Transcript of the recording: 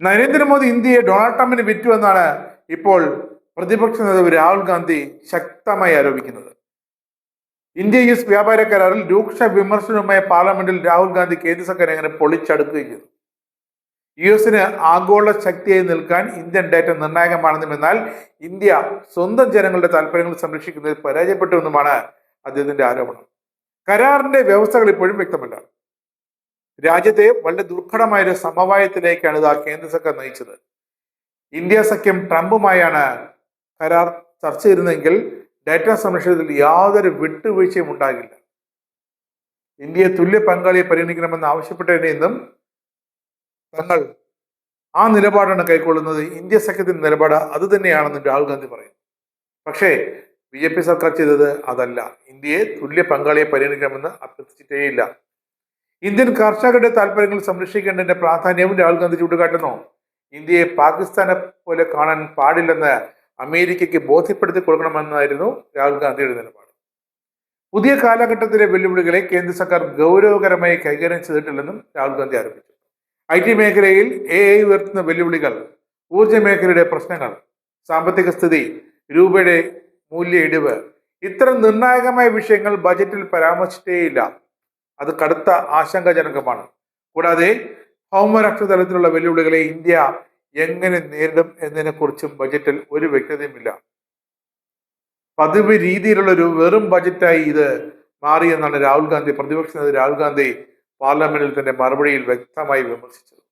നരേന്ദ്രമോദി ഇന്ത്യയെ ഡൊണാൾഡ് ട്രംപിന് വിറ്റു എന്നാണ് ഇപ്പോൾ പ്രതിപക്ഷ നേതാവ് രാഹുൽ ഗാന്ധി ശക്തമായി ആരോപിക്കുന്നത്. ഇന്ത്യ യുഎസ് വ്യാപാര കരാറിൽ രൂക്ഷ വിമർശനവുമായ പാർലമെന്റിൽ രാഹുൽ ഗാന്ധി കേന്ദ്ര സർക്കാർ എങ്ങനെ പൊളിച്ചടുക്കുകയും ചെയ്തു? യു എസിന് ആഗോള ശക്തിയായി നിൽക്കാൻ ഇന്ത്യൻ ഡേറ്റ നിർണായകമാണെന്നും എന്നാൽ ഇന്ത്യ സ്വന്തം ജനങ്ങളുടെ താല്പര്യങ്ങൾ സംരക്ഷിക്കുന്നതിൽ പരാജയപ്പെട്ടുവെന്നുമാണ് അദ്ദേഹത്തിന്റെ ആരോപണം. കരാറിന്റെ വ്യവസ്ഥകൾ ഇപ്പോഴും വ്യക്തമല്ല. രാജ്യത്തെ വളരെ ദുർഘടമായ ഒരു സമവായത്തിലേക്കാണ് ഇത് ആ കേന്ദ്ര സർക്കാർ നയിച്ചത്. ഇന്ത്യ സഖ്യം ട്രംപുമായാണ് കരാർ ചർച്ച ചെയ്തിരുന്നെങ്കിൽ ഡാറ്റ സംരക്ഷണത്തിൽ യാതൊരു വിട്ടുവീഴ്ചയും ഉണ്ടാകില്ല. ഇന്ത്യയെ തുല്യ പങ്കാളിയെ പരിഗണിക്കണമെന്ന് ആവശ്യപ്പെട്ടതിനെ തങ്ങൾ ആ നിലപാടാണ് കൈക്കൊള്ളുന്നത്. ഇന്ത്യ സഖ്യത്തിന്റെ നിലപാട് അത് തന്നെയാണെന്ന് രാഹുൽ ഗാന്ധി പറയുന്നു. പക്ഷേ ബി ജെ പി സർക്കാർ ചെയ്തത് അതല്ല. ഇന്ത്യയെ തുല്യ പങ്കാളിയെ പരിഗണിക്കണമെന്ന് അഭ്യർത്ഥിച്ചിട്ടേയില്ല. ഇന്ത്യൻ കർഷകരുടെ താല്പര്യങ്ങൾ സംരക്ഷിക്കേണ്ടതിന്റെ പ്രാധാന്യവും രാഹുൽ ഗാന്ധി ചൂണ്ടിക്കാട്ടുന്നു. ഇന്ത്യയെ പാകിസ്ഥാനെ പോലെ കാണാൻ പാടില്ലെന്ന് അമേരിക്കയ്ക്ക് ബോധ്യപ്പെടുത്തി കൊടുക്കണമെന്നായിരുന്നു രാഹുൽ ഗാന്ധിയുടെ നിലപാട്. പുതിയ കാലഘട്ടത്തിലെ വെല്ലുവിളികളെ കേന്ദ്ര സർക്കാർ ഗൗരവകരമായി കൈകാര്യം ചെയ്തിട്ടില്ലെന്നും രാഹുൽ ഗാന്ധി ആരോപിച്ചു. ഐ ടി മേഖലയിൽ എ ഐ ഉയർത്തുന്ന വെല്ലുവിളികൾ ഊർജ മേഖലയുടെ പ്രശ്നങ്ങൾ സാമ്പത്തിക സ്ഥിതി രൂപയുടെ മൂല്യ ഇടിവ് ഇത്തരം നിർണായകമായ വിഷയങ്ങൾ ബജറ്റിൽ പരാമർശിച്ചേയില്ല. അത് കടുത്ത ആശങ്കാജനകമാണ്. കൂടാതെ ഭൗമരാഷ്ട്ര തലത്തിലുള്ള വെല്ലുവിളികളെ ഇന്ത്യ എങ്ങനെ നേരിടും എന്നതിനെ കുറിച്ചും ബജറ്റിൽ ഒരു വ്യക്തതയുമില്ല. പതിവ് രീതിയിലുള്ള ഒരു വെറും ബജറ്റായി ഇത് മാറിയെന്നാണ് രാഹുൽ ഗാന്ധി പ്രതിപക്ഷ നേതാവ് രാഹുൽ ഗാന്ധി പാർലമെന്റിൽ തന്റെ മറുപടിയിൽ വ്യക്തമായി വിമർശിച്ചത്.